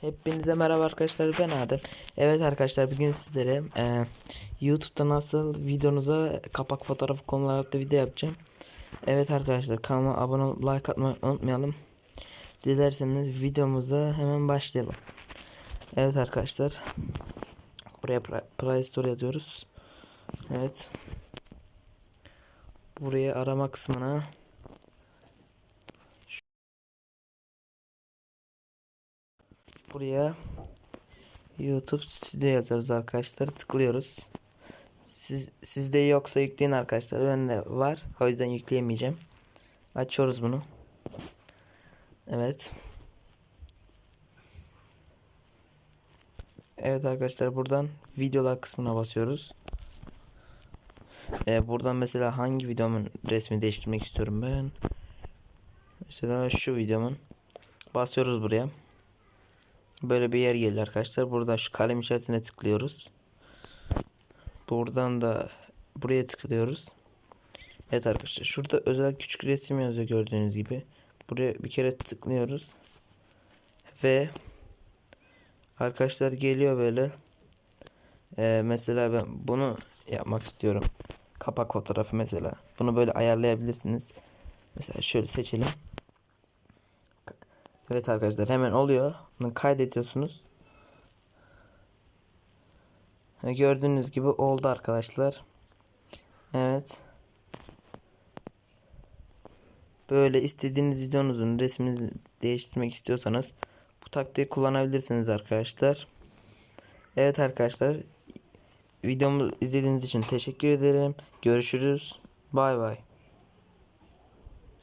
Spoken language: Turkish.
Hepinize merhaba arkadaşlar ben Adem. Evet arkadaşlar bugün sizlere e, YouTube'da nasıl videonuza kapak fotoğrafı konular adlı video yapacağım. Evet arkadaşlar kanalıma abone olup like atmayı unutmayalım. Dilerseniz videomuza hemen başlayalım. Evet arkadaşlar. Buraya Play Store yazıyoruz. Evet. Buraya arama kısmına buraya YouTube stüdyo yazarız arkadaşlar. Tıklıyoruz. Siz, sizde yoksa yükleyin arkadaşlar. Bende var. O yüzden yükleyemeyeceğim. Açıyoruz bunu. Evet. Evet arkadaşlar buradan videolar kısmına basıyoruz. Ee, buradan mesela hangi videomun resmi değiştirmek istiyorum ben. Mesela şu videomun. Basıyoruz buraya. Böyle bir yer geliyor arkadaşlar. Buradan şu kalem işaretine tıklıyoruz. Buradan da buraya tıklıyoruz. Evet arkadaşlar şurada özel küçük resim yazıyor gördüğünüz gibi. Buraya bir kere tıklıyoruz. Ve arkadaşlar geliyor böyle. Ee, mesela ben bunu yapmak istiyorum. Kapak fotoğrafı mesela. Bunu böyle ayarlayabilirsiniz. Mesela şöyle seçelim. Evet arkadaşlar hemen oluyor. Bunu kaydediyorsunuz. Gördüğünüz gibi oldu arkadaşlar. Evet. Böyle istediğiniz videonuzun resmini değiştirmek istiyorsanız bu taktiği kullanabilirsiniz arkadaşlar. Evet arkadaşlar. Videomu izlediğiniz için teşekkür ederim. Görüşürüz. Bay bay.